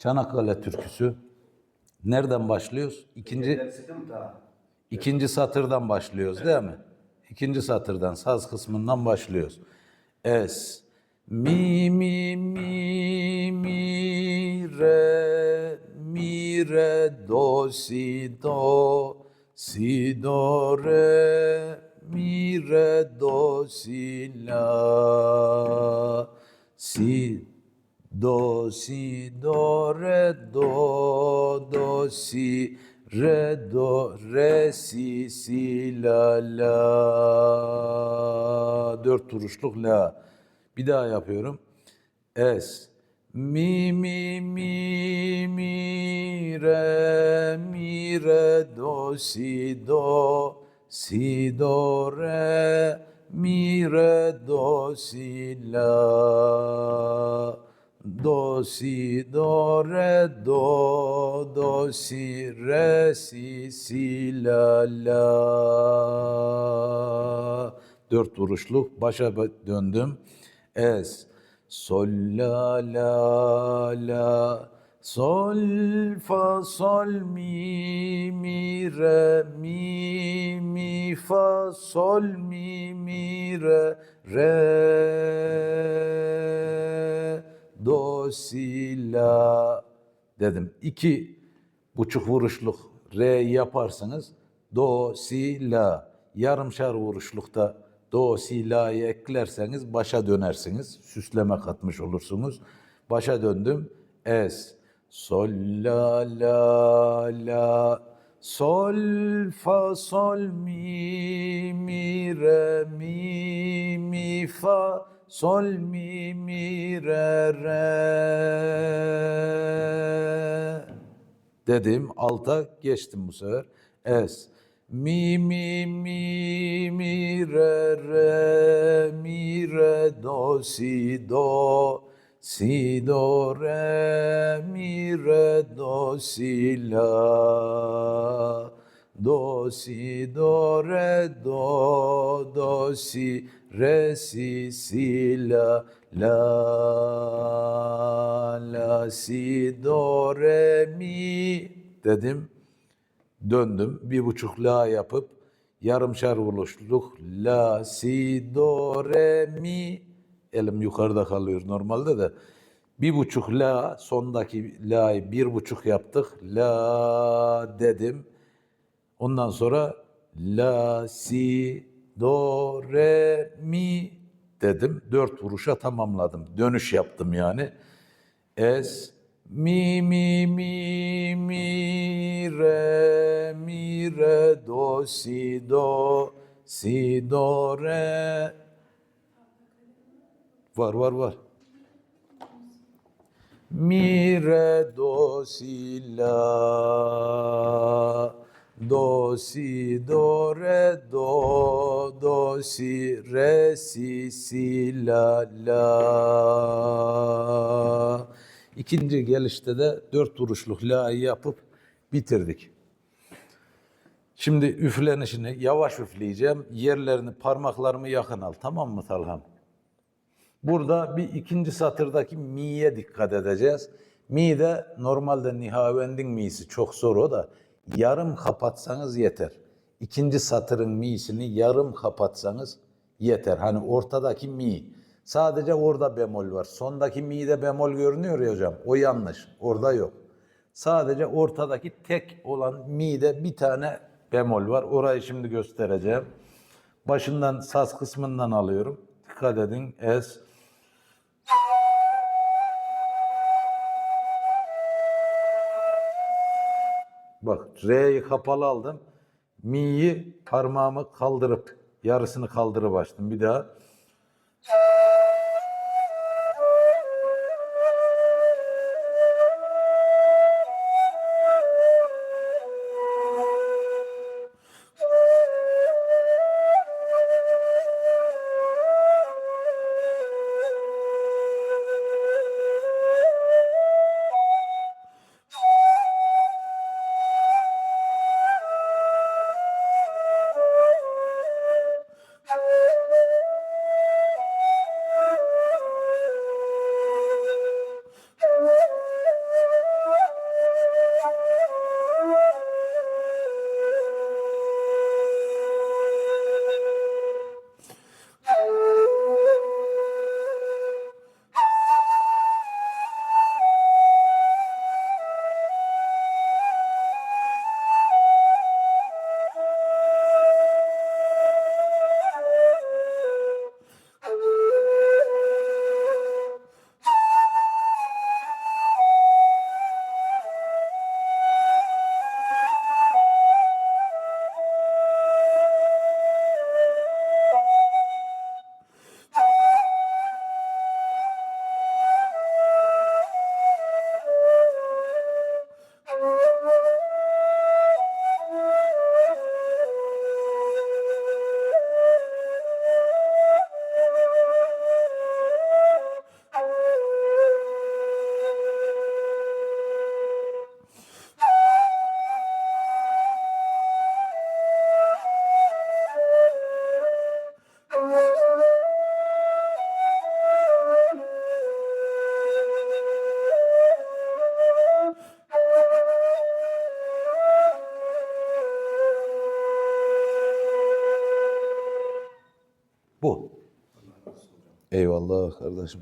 Çanakkale türküsü. Nereden başlıyoruz? İkinci ikinci satırdan başlıyoruz değil mi? İkinci satırdan saz kısmından başlıyoruz. Es mi mi mi mi re mi re do si do si do re mi re do si la si do si do re do do si re do re si si la la. Dört turuşluk la. Bir daha yapıyorum. Es. Mi mi mi mi re mi re do si do si do re mi re do si la do si do re do do si re si si la la. Dört vuruşluk başa döndüm. Es sol la la la. Sol fa sol mi mi re mi mi fa sol mi mi re re do si la dedim. İki buçuk vuruşluk re yaparsınız. Do si la. Yarımşar vuruşlukta do si la'yı eklerseniz başa dönersiniz. Süsleme katmış olursunuz. Başa döndüm. Es sol la la la sol fa sol mi mi re mi mi fa sol mi mi re re dedim. Alta geçtim bu sefer. Es. Mi mi mi mi re re mi re do si do si do re mi re do si la do si do re do do si re si si la la la si do re mi dedim. Döndüm bir buçuk la yapıp yarımşar vuruşluk la si do re mi. Elim yukarıda kalıyor normalde de. Bir buçuk la sondaki la'yı bir buçuk yaptık la dedim. Ondan sonra la si do re mi dedim. Dört vuruşa tamamladım. Dönüş yaptım yani. Es mi mi mi mi re mi re do si do si do re. Var var var. Mi re do si la. Do si do re do do si re si si la la İkinci gelişte de dört vuruşluk la'yı yapıp bitirdik. Şimdi üflenişini yavaş üfleyeceğim. Yerlerini parmaklarımı yakın al. Tamam mı Talham? Burada bir ikinci satırdaki mi'ye dikkat edeceğiz. Mi de normalde nihavendin mi'si çok zor o da yarım kapatsanız yeter. İkinci satırın mi'sini yarım kapatsanız yeter. Hani ortadaki mi. Sadece orada bemol var. Sondaki mi'de bemol görünüyor ya hocam. O yanlış. Orada yok. Sadece ortadaki tek olan mi'de bir tane bemol var. Orayı şimdi göstereceğim. Başından saz kısmından alıyorum. Dikkat edin. Es. Bak R'yi kapalı aldım. Mi'yi parmağımı kaldırıp yarısını kaldırıp açtım. Bir daha. Eyvallah kardeşim.